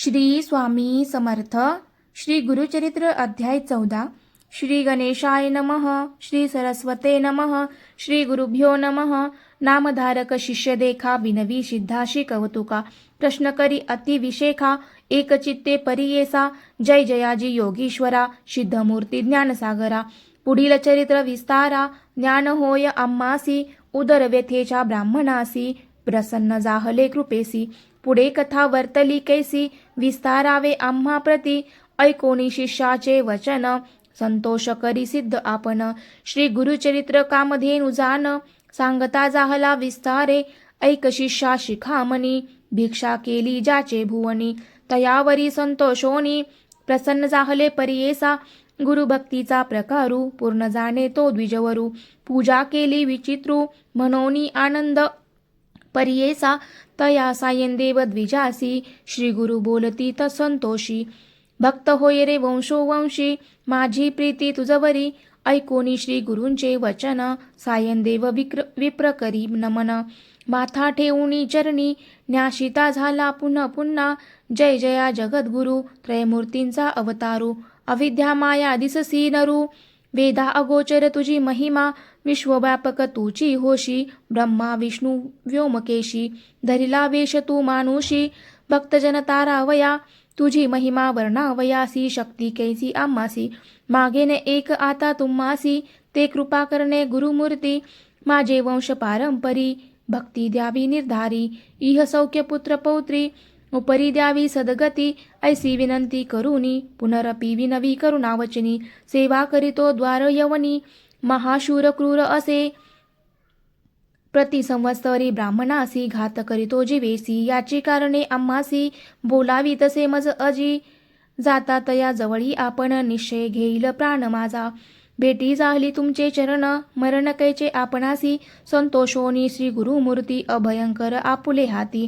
श्री स्वामी समर्थ श्री गुरुचरित्र अध्याय चौदा श्री गणेशाय नमः श्री सरस्वते नमः श्री गुरुभ्यो नमः नामधारक शिष्य देखा विनवी सिद्धाशी कवतुका प्रश्न करी एकचित्ते परियेसा जय जयाजी योगीश्वरा सिद्धमूर्ती ज्ञानसागरा पुढील चरित्र विस्तारा ज्ञान होय आम्हासी उदर व्यथेच्या ब्राह्मणासी प्रसन्न जाहले कृपेसी पुढे कथा वर्तली कैसी विस्तारावे आम्हा प्रती ऐकोनी शिष्याचे वचन संतोष करी सिद्ध आपण श्री गुरुचरित्र कामधेनु जान सांगता जाहला विस्तारे ऐक शिष्या शिखामणी भिक्षा केली ज्याचे भुवनी तयावरी संतोषोनी प्रसन्न जाहले परियेसा गुरुभक्तीचा प्रकारू पूर्ण जाणे तो द्विजवरू पूजा केली विचित्रू मनोनी आनंद परियेसा तया सायंदेव द्विजासी श्री गुरु बोलती त संतोषी. भक्त होय रे वंशोवंशी माझी प्रीती तुझवरी ऐकोनी श्री गुरूंचे वचन सायंदेव विक्र विप्रकरी नमन. माथा ठेवणी चरणी न्याशिता झाला पुन्हा पुन्हा जय जया जगद्गुरु त्रयमूर्तींचा अवतारू अविद्या माया दिससी नरू वेदा अगोचर तुझी महिमा विश्वव्यापक तुची होशी ब्रह्मा विष्णू व्योमकेशी धरिला वेश तू मानुषी भक्तजन तारावया तुझी महिमा वर्णावयासी शक्ती कैसी आम्हासी मागेने एक आता तुम्हासी ते कृपा करणे गुरुमूर्ती माझे वंश पारंपरी भक्ती द्यावी निर्धारी इह सौख्य पुत्र पौत्री उपरी द्यावी सदगती ऐसी विनंती करुनी पुनरपी विनवी करुणावचनी सेवा करीतो द्वार यवनी महाशूर क्रूर असे। प्रतिसंवत्सरी ब्राह्मणासी घात करीतो जीवेसी याची कारणे आम्हासी बोलावी तसे मज अजी। जाता तया जवळी आपण निश्चय घेईल प्राण माझा। भेटी जाहली तुमचे चरण मरण कैचे आपणासी संतोषोनी श्री गुरुमूर्ती अभयंकर आपुले हाती।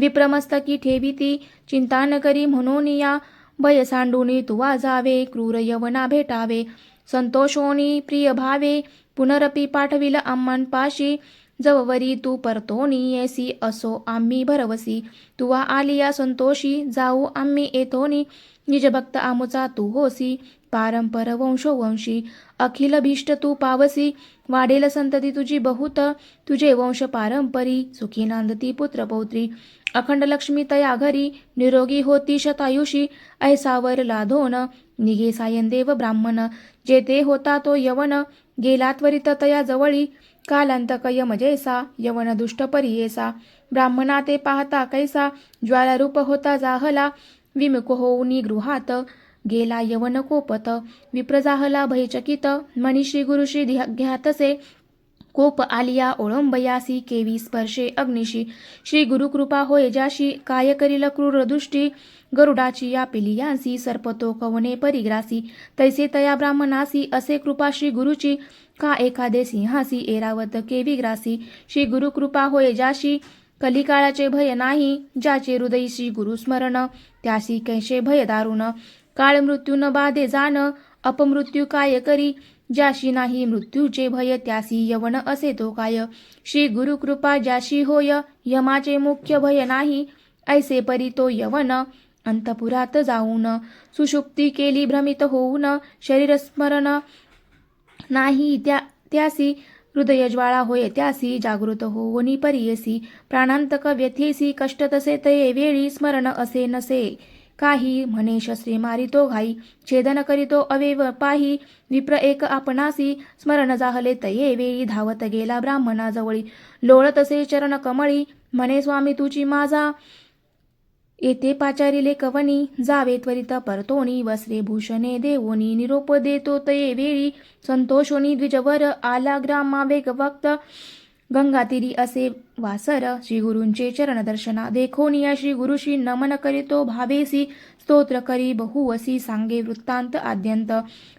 विप्रमस्तकी ठेविती. चिंता न करी म्हणून या भय सांडूनी तुवा जावे क्रूर यवना भेटावे. संतोषोनी प्रिय भावे पुनरपी पाठविल आम्हांपाशी जववरी तू परतोनी येसी असो आम्ही भरवसी. तुवा आलिया संतोषी जाऊ आम्ही येतोनी. निजभक्त आमुचा तू होसी. पारंपर वंशोवंशी अखिल भीष्ट तू पावसी वाढेल संतती तुझी बहुत तुझे वंश पारंपरी सुखी नांदती पुत्रपौत्री अखंड लक्ष्मी तया घरी निरोगी होती शतायुषी. ऐसावर लाधोन निघे सायंदेव ब्राह्मण. जेथे होता तो यवन गेला त्वरित तया जवळी. कालांतक यमजेसा यवन दुष्ट परियेसा. ब्राह्मणा ते पाहता कैसा ज्वालारूप होता जाहला. विमुख होऊनी गृहात गेला यवन कोपत विप्रजाहला भयचकित. मनी गुरुशी गुरु घ्यातसे कोप आलिया ओळंबयासी केवी स्पर्शे अग्निशी. श्री गुरुकृपा होय जाशी काय करील क्रूरदृष्टी गरुडाची या पिलियांसी सर्पतो कवने परिग्रासी. तैसे तया ब्राह्मणासी असे कृपा श्री गुरुची. का एखादे सिंहासी एरावत केवी ग्रासी. श्री गुरुकृपा होय जाशी कलिकाळाचे भय नाही. ज्याचे हृदयशी श्री गुरुस्मरण त्यासी कैसे भय दारुण. काळ मृत्यू न बाधे जाण अपमृत्यू काय करी? ज्याशी नाही मृत्यूचे भय त्यासी यवन असे तो काय? श्री गुरुकृपा ज्याशी होय यमाचे मुख्य भय नाही. ऐसे परी तो यवन अंतपुरात जाऊन सुषुप्ती केली भ्रमित होऊन शरीर स्मरण नाही त्या त्यासी हृदय ज्वाळा होय त्यासी जागृत होवनी परियसी प्राणांतक व्यथेसी कष्ट तसे तये वेळी स्मरण असे नसे. काही म्हणे शस्त्रे मारितो घाई छेदन करीतो अवेव पाही विप्र एक आपणासी स्मरण जाहले तये वेळी धावत गेला ब्राह्मणाजवळी लोळत असे चरण कमळी म्हणे स्वामी तुची माझा. येथे पाचारिले कवनी जावे त्वरित परतोनी वस्त्रे भूषणे देवोनी निरोप देतो तये वेळी. संतोषोनी द्विजवर आला ग्रामा वेग वक्त गंगातीरी असे वासर श्री गुरूंचे चरण दर्शना देखोनिया श्री गुरुशी नमन करितो भावेसी स्तोत्र करी बहुवसी सांगे वृत्तांत आद्यंत.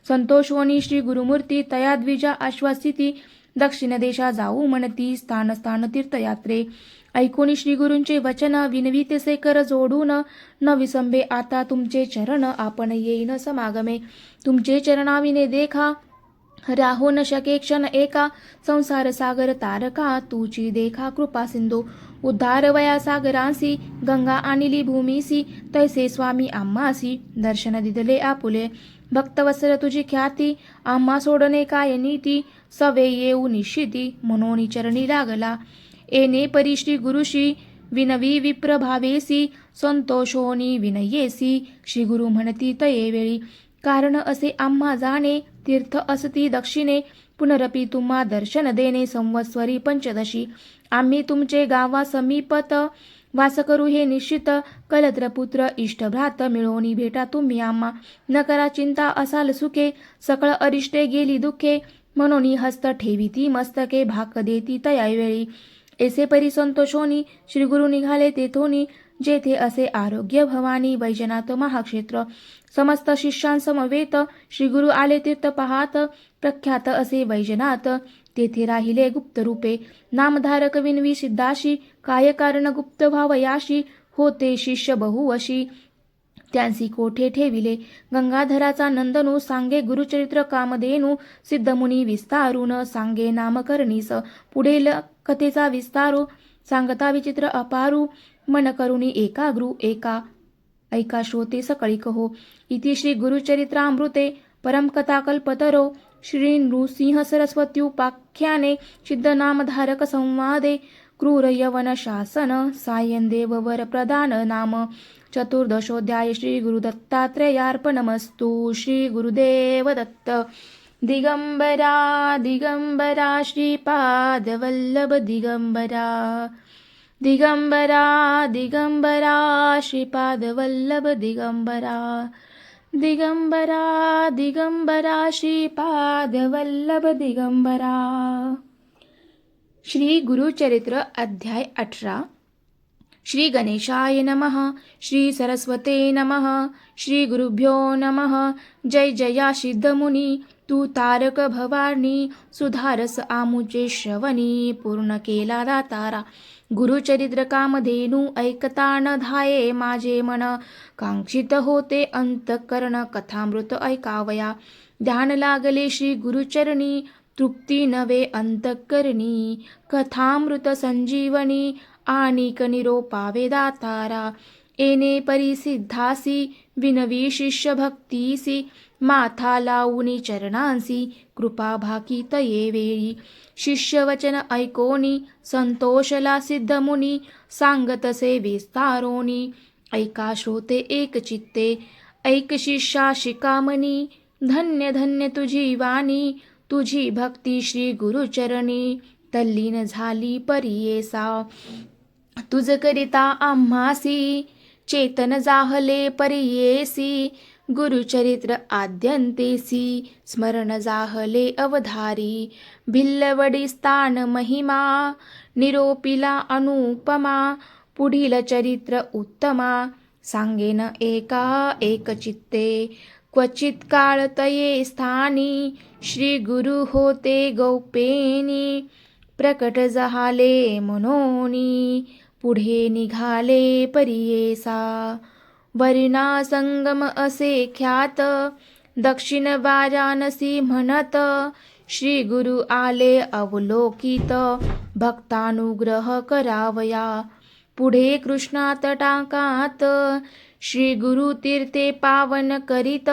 संतोषवनी श्री गुरुमूर्ती तया द्विजा आश्वासिती दक्षिण देशा जाऊ म्हणती स्थान स्थान तीर्थयात्रे. ऐकोनी श्री गुरूंचे वचन विनवितसे कर जोडून न विसंबे आता तुमचे चरण आपण येईन समागमे. तुमचे चरणाविने देखा राहो न शके क्षण एका संसार सागर तारका तुची देखा कृपा सिंधू. उद्धारवया सागरांसी गंगा आणली भूमीसी तैसे स्वामी आम्हासी दर्शन दिदले आपुले. भक्तवसर तुझी ख्याती आम्हा सोडणे काय नीती? सवे येऊ निश्चिती म्हणून चरणी लागला. एने परिश्री गुरुशी विनवी विप्रभावेसी संतोषोनी विनयेसी. श्री गुरु म्हणती तये वेळी कारण असे आम्हा जाणे तीर्थ असती दक्षिणे पुनरपी तुम्हा दर्शन देणे संवत्सरी पंचदशी. आम्ही तुमचे गावा समीपत वास करू हे निश्चित. कलत्रपुत्र इष्टभ्रात मिळवणी भेटा तुम्ही आम्हा. न करा चिंता असाल सुखे सकळ अरिष्टे गेली दुःखे. म्हणून हस्त ठेविती मस्तके भाक देती तयावेळी एसे परी संतोषोनी श्रीगुरु निघाले तेथोनी. जेथे असे आरोग्य भवानी वैजनाथ महाक्षेत्र. समस्त शिष्यांसमवेत श्री गुरु आले तीर्थ पाहात. प्रख्यात असे वैजनाथ तेथे राहिले गुप्त रूपे नामधारक विनवी सिद्धाशी काय कारण गुप्त भावयाशी होते शिष्य बहुवशी. त्यांसी कोठे ठेविले? गंगाधराचा नंदनू सांगे गुरुचरित्र कामधेनू. सिद्धमुनी विस्तारून सांगे नामकरणीस. पुढील कथेचा विस्तारू. सांगता विचित्र अपारू. मन करुणी एकाग्रू एका ऐका श्रोते सकळी कहो. इति श्री गुरुचरित्रामृते परमकथाकल्पतरो श्री नृसिंह सरस्वत्युपाख्याने सिद्धनामधारक संवादे क्रूर यवन शासन सायन प्रदान नाम चतुर्दशोध्याय श्री श्रीगुरुदेवदत्त श्री गुरुदेव दत्त दिगंबरा दिगंबरा श्रीपादवल्लभ दिगंबरा दिगंबरा दिगंबरा श्रीपादवल्लभ दिगंबरा. दिगंबरा दिगंबरा श्रीपादवल्लभ दिगंबरा. श्री गुरुचरित्र अध्याय अठरा. श्री गणेशाय नमः श्री सरस्वते नमः श्री गुरुभ्यो नमः जय जया सिद्धमुनी तू तारक भवानी सुधारस आमुचे श्रवणी पूर्ण केला दातारा. गुरुचरित्र कामधेनू ऐकता न धाये माझे मन. कांक्षित होते अंतकरण कथामृत ऐकावया. ध्यान लागले श्री गुरुचरणी तृप्ती नवे अंतकरणी. कथामृत संजीवनी आणिक निरोपावे दातारा. एने परिसिद्धासी विनवी शिष्य भक्तीसी माथा लावूनी चरणांसी कृपा भाकी तये वेळी। शिष्यवचन ऐकोनी संतोषला सिद्धमुनी सांगतसे विस्तारोनी ऐका श्रोते एक चित्ते ऐक शिष्या शिकामणी। धन्य धन्य तुझी वाणी तुझी भक्ती श्री गुरुचरणी। तल्लीन झाली परियेसा तुझ करिता आम्हासी चेतन जाहले परियेसी गुरुचरित्र आद्यन्तेसी स्मरण जाहले अवधारी भिल्लवडी स्थान महिमा निरोपिला अनुपमा पुढील चरित्र उत्तमा सांगेन एका एक चित्ते क्वचित काळ तये स्थानी श्री गुरु होते गौपेनी प्रकट जहाले मनोनी पुढे निघाले परियेसा। वरिणा संगम असे ख्यात. दक्षिण वाराणसी म्हणत श्री गुरु आले अवलोकित भक्तानुग्रह करावया. पुढे कृष्णा तटाकात श्री गुरु तीर्थे पावन करीत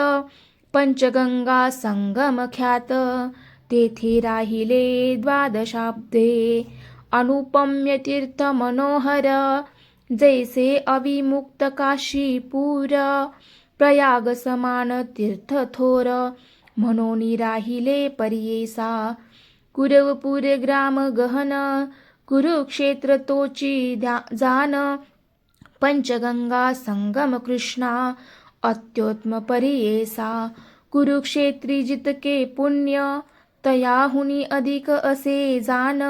पंचगंगा संगम ख्यात. तेथे राहिले द्वादशाब्दे. अनुपम्य तीर्थ मनोहर जैसे अविमुक्त काशीपूर प्रयाग समान तीर्थ थोर म्हणून राहिले परियेसा कुरवपूर ग्राम गहन कुरुक्षेत्र तोची ध्या- जान पंचगंगा संगम कृष्णा अत्योत्म परियेसा कुरुक्षेत्री जितके पुण्य तयाहुनी अधिक असे जान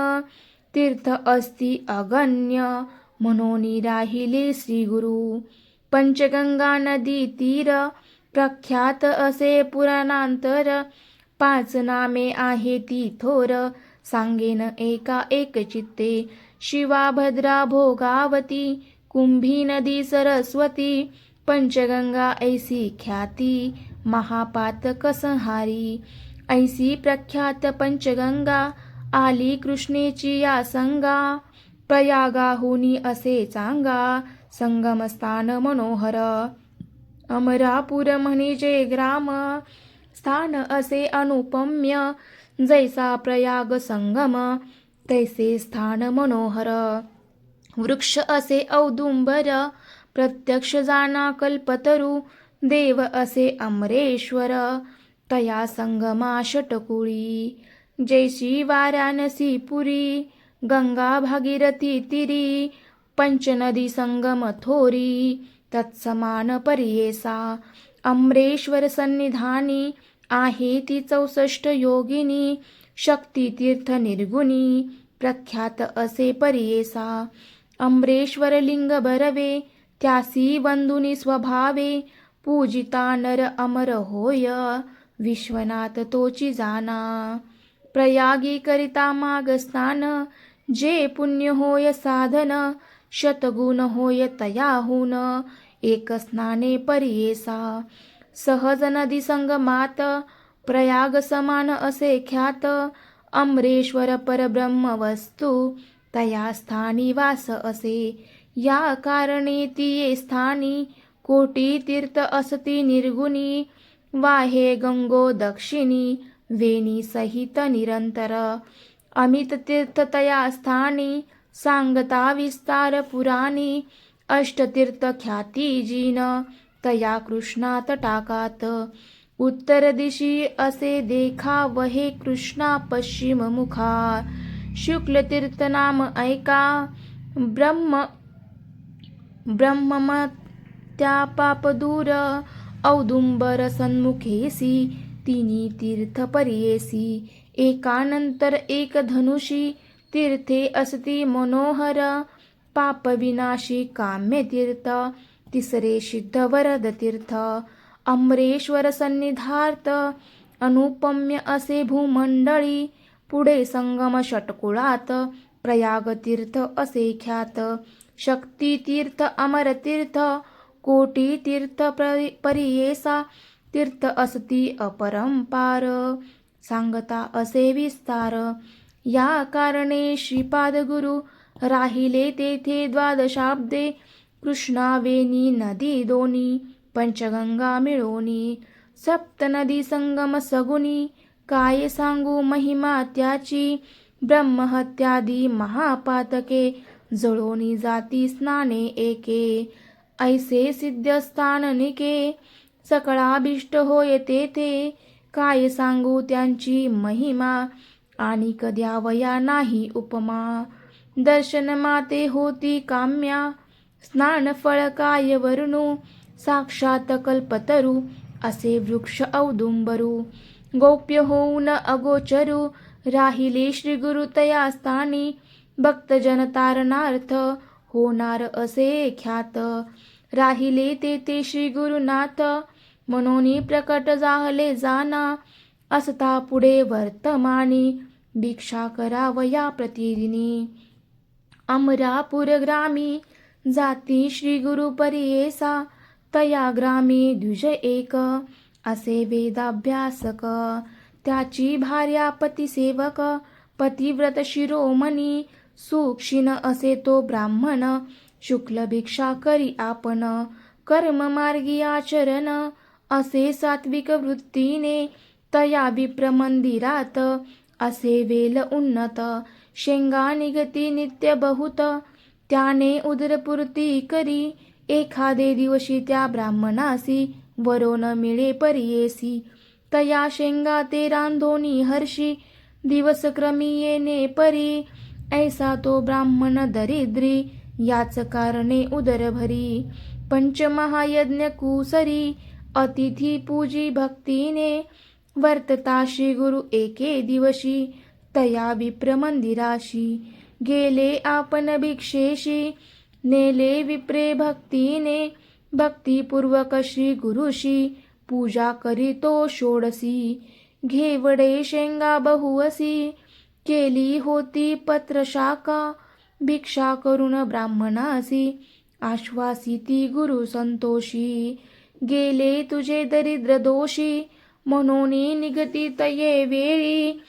तीर्थ अस्ति अगण्य म्हणून राहिले श्री गुरु पंचगंगा नदी तीर प्रख्यात असे पुराणांतर पाच नामे आहे ती थोर सांगेन एका एक चित्ते। शिवा भद्रा भोगावती कुंभी नदी सरस्वती पंचगंगा ऐसी ख्याती महापातक संहारी ऐसी प्रख्यात पंचगंगा आली कृष्णेची या संगा। प्रयागाहुनी असे चांगा संगमस्थान मनोहर. अमरापूर म्हणजे ग्राम स्थान असे अनुपम्य. जैसा प्रयाग संगम तैसे स्थान मनोहर. वृक्ष असे औदुंबर प्रत्यक्ष जाना कल्पतरू. देव असे अमरेश्वर तया संगमा षटकुळी. जैशी वाराणसी पुरी गंगा भागीरथी तिरी पंचनदी संगम थोरी तत्समान पर्येसा अमरेश्वर सन्निधानी आहे ती चौसष्ट योगिनी शक्ती तीर्थ निर्गुणी प्रख्यात असे पर्येसा अमरेश्वर लिंग बरवे त्यासी बंधुनी स्वभावे पूजिता नर अमर होय विश्वनाथ तोची जाना प्रयागी करिता माग स्नान जे पुण्य होय साधन शतगुण होय तयाहून एक स्नाने परियेसा। सहज नदी संगमात प्रयाग समान असे ख्यात अमरेश्वर परब्रह्म वस्तू तया स्थानी वास असे। या कारणे ती स्थानी कोटी तीर्थ असती निर्गुणी। वाहे गंगो दक्षिणी वेणी सहित निरंतर। अमित तीर्थ स्थानी सांगता विस्तार पुराणी अष्टतीर्थ ख्याती जीन तया कृष्णा तटाकात उत्तर दिशी असे देखा वहे कृष्णा पश्चिम मुखा. नाम ऐका ब्रह्म ब्रह्ममत्या पापदूर औदुंबर सन्मुखेसी तिनी तीर्थ परियेसी. एकानंतर एक धनुषी तीर्थे असती मनोहर पापविनाशी काम्यतीर्थ तिसरे सिद्धवरद तीर्थ अमरेश्वर सन्निधार्थ अनुपम्य असे भूमंडळी पुढे संगम षटकुळात प्रयाग तीर्थ असे ख्यात शक्ती तीर्थ अमर तीर्थ कोटी तीर्थ परि- परियेसा तीर्थ असती अपरंपार. सांगता असे विस्तार. या कारणे श्रीपाद गुरु राहिले तेथे द्वादशाब्दे कृष्णावेणी नदी दोनी पंचगंगा मिळोनी सप्त नदी संगम सगुनी काय सांगू महिमा त्याची ब्रह्महत्यादी महापातके जळोनी जाती स्नाने एके ऐसे सिद्धस्थाननिके निके होय तेथे काय सांगू त्यांची महिमा? आणि कद्यावया नाही उपमा? दर्शन माते होती काम्या. स्नान फळ काय वरुणू? साक्षात कल्पतरू. असे वृक्ष औदुंबरू. गोप्य होऊन अगोचरू. राहिले श्री गुरु तया स्थानी. भक्तजन तारणार्थ होणार असे ख्यात. राहिले ते ते श्री गुरुनाथ. म्हणून प्रकट जाहले जाना. असता पुढे वर्तमानी. भिक्षा करावया प्रतिदिनी. अमरापूर ग्रामी. जाती श्री गुरु परियेसा. तया ग्रामी द्विज एक. असे वेदाभ्यासक. त्याची भार्या पतिसेवक पतिव्रत शिरोमणी. सुक्षिण असे तो ब्राह्मण. शुक्ल भिक्षा करी आपण. कर्म मार्गी आचरण. असे सात्विक वृत्तीने तया विप्र मंदिरात असे वेल उन्नत शेंगा निगती नित्य बहुत. त्याने उदरपूर्ती करी एखादे दिवशी त्या ब्राह्मणासी वरोन मिळे परियेसी. तया शेंगा ते रांधोनी हर्षी दिवसक्रमी येणे परी. ऐसा तो ब्राह्मण दरिद्री याच कारणे उदरभरी. पंचमहायज्ञ कुसरी अतिथी पूजी भक्तीने वर्तता श्री गुरु एके दिवशी तया विप्र मंदिराशी गेले आपण भिक्षेशी नेले विप्रे भक्तीने भक्तीपूर्वक श्री गुरुशी पूजा करीतो षोडसी घेवडे शेंगा बहुवसी केली होती पत्रशाखा भिक्षा करून ब्राह्मणासी आश्वासिती गुरु संतोषी गेले तुझे दरिद्र दोषी. म्हणून निगती तये वेळी.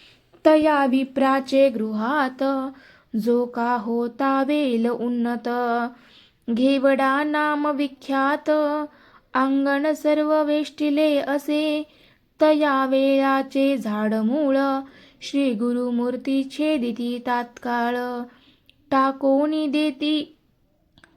तया विप्राचे गृहात. जो का होता वेल उन्नत. घेवडा नाम विख्यात. अंगण सर्व वेष्टिले असे. तया वेळाचे झाड मूळ श्री गुरुमूर्ती छेदिती तात्काळ. टाकोनी देती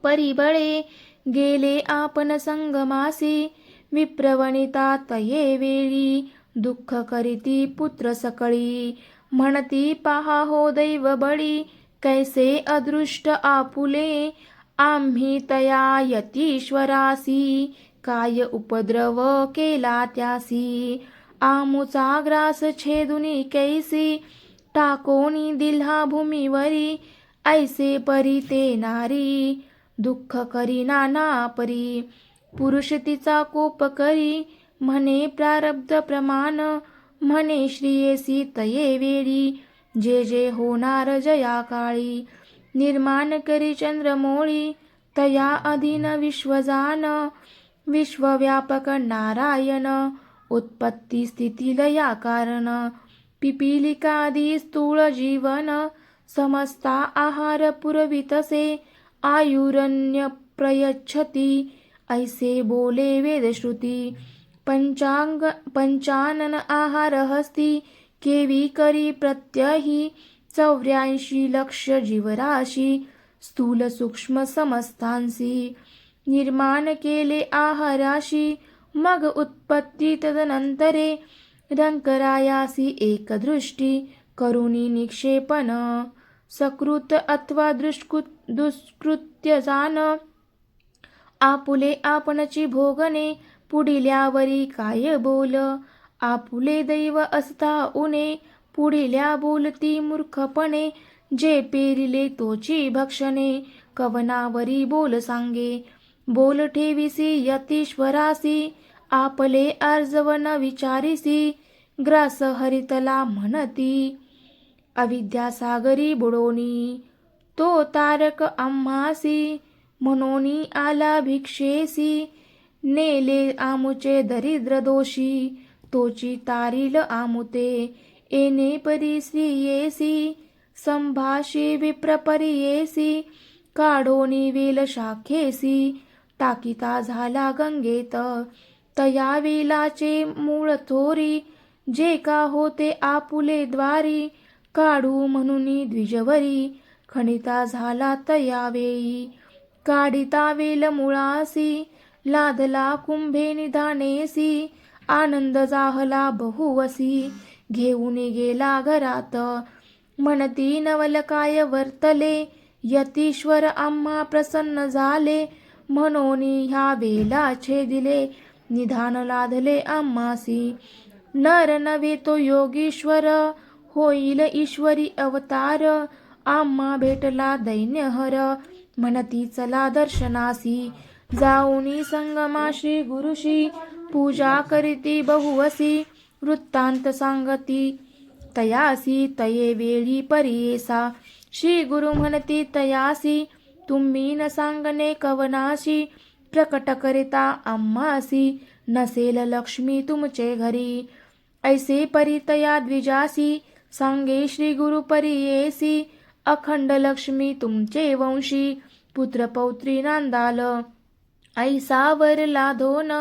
परिबळे. गेले आपण संगमासी विप्रवणिता तये वेळी दुःख करीती पुत्र सकळी. म्हणती पहा हो दैव बळी कैसे अदृष्ट आपुले आम्ही तया यतीश्वरासी काय उपद्रव केला त्यासी आमुचा ग्रास छेदुनी कैसी टाकोनी दिल्हा भूमीवरी ऐसे परी ते नारी दुःख करी नाना परी. पुरुष तिचा कोप करी. म्हणे प्रारब्ध प्रमाण. म्हणे श्रियेसी तये वेळी जे जे होणार जया काळी. निर्माण करी चंद्रमोळी तया अधीन विश्वजान विश्वव्यापक नारायण. उत्पत्ती स्थिती लया कारण. पिपीलिकादी स्थूळ जीवन. समस्ता आहार पुरवितसे. आयुरण्यप्रयच्छति। ऐसे बोले वेदश्रुति पंचांग पंचानन आहारहस्ति। केवी करी प्रत्यही चौऱ्याऐंशी लक्ष जीवराशी। स्थूल सूक्ष्म समस्तांसी। निर्माण केले आहाराशी। मग उत्पत्ती तदनंतरे रंकरायासी एकदृष्टी करुणी निक्षेपण। सकृत अथवा दुष्कृत दुष्कृत्य जाण आपुले आपणची भोगणे पुढिल्यावरी काय बोल? आपुले दैव असता उने पुढिल्या बोलती मूर्खपणे. जे पेरिले तोची भक्षणे कवनावरी बोल सांगे. बोल ठेविसी यतीश्वरासी आपले अर्जवन विचारिसी. ग्रास हरितला म्हणती अविद्यासागरी बुडोनी तो तारक आम्हासी म्हणोनी आला भिक्षेसी नेले आमुचे दरिद्र दोषी तोची तारील आमुते येणे परी येसी संभाषी विप्रपरियेसी काढोनी वेल शाखेसी टाकिता झाला गंगेत तया वेलाचे मूळ थोरी जे का होते आपुले द्वारी काढू म्हणून द्विजवरी. खणिता झाला तया वेळी काढिता वेल मुळासी लादला कुंभे निधानेसी आनंद जाहला बहुवसी. घेऊन गेला घरात. म्हणती नवलकाय वर्तले? यतीश्वर आम्हा प्रसन्न झाले. म्हणून ह्या वेला छेदिले निधान लादले आम्हासी. नर नव्हे तो योगीश्वर. होईल ईश्वरी अवतार. आम्हा भेटला दैन्यहर. म्हणती चला दर्शनासी. जाऊनी संगमा श्री गुरुशी पूजा करीती बहुवसी. वृत्तांत सांगती तयासी तये वेळी परियेसा श्री गुरु म्हणती तयासी तुम्ही न सांगणे कवनाशी. प्रकट करिता आम्हासी. नसेल लक्ष्मी तुमचे घरी. ऐसे परितया द्विजासी. सांगे श्री गुरु परियेसी अखंड लक्ष्मी तुमचे वंशी पुत्र पौत्री नांदाल. ऐसावर लाधोन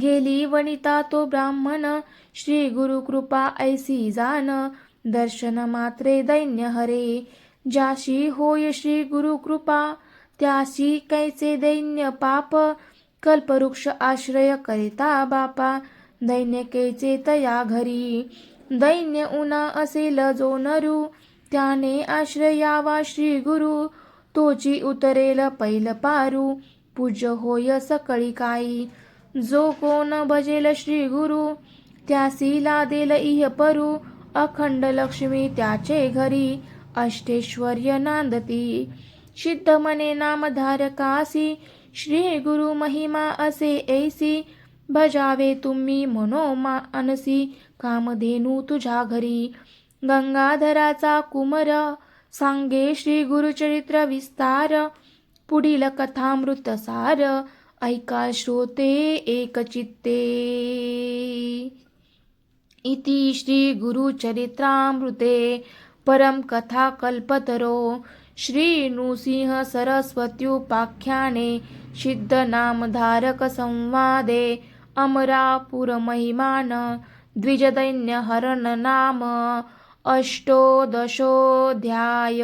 गेली वनिता तो ब्राह्मण श्री गुरु कृपा ऐसी जान दर्शन मात्रे दैन्य हरे. ज्याशी होय श्री गुरु कृपा त्याशी कैचे दैन्य पाप कल्पवृक्ष आश्रय करिता बापा दैन्य कैचे तया घरी. दैन्य उना असेल जो नरू त्याने आश्रयावा श्री गुरु तोची उतरेल पैल पारू पूज्य होय सकळी काई जो कोण भजेल श्री गुरु त्यासी लादेल इह परू अखंड लक्ष्मी त्याचे घरी अष्टेश्वर्य नांदती सिद्ध मने नामधारकासी श्री गुरु महिमा असे ऐसी भजावे तुम्ही मनोमा अनसी कामधेनू तुझ्या घरी. गंगाधराचा कुमर सांगे श्री गुरुचरित्र विस्तार. पुढील कथामृत सार ऐका श्रोते एकचित्ते. इति श्री गुरुचरित्रामृते परम कथा कल्पतरो श्री नृसिंह सरस्वत्युपाख्याने सिद्धनामधारक संवादे. अमरापुरमहिमान द्विजदैन्यहरण नाम अष्टोदशोऽध्याय।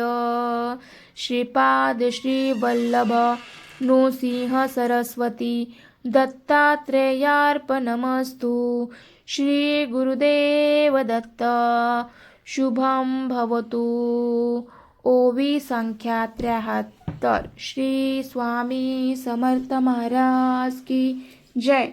श्रीपाद श्रीवल्लभ नृसिंह सरस्वती दत्तात्रेयार्पणमस्तु। श्रीगुरुदेव दत्त शुभम भवतु। ओवी संख्या त्र्याहत्तर श्री स्वामी समर्थ महाराज की जय।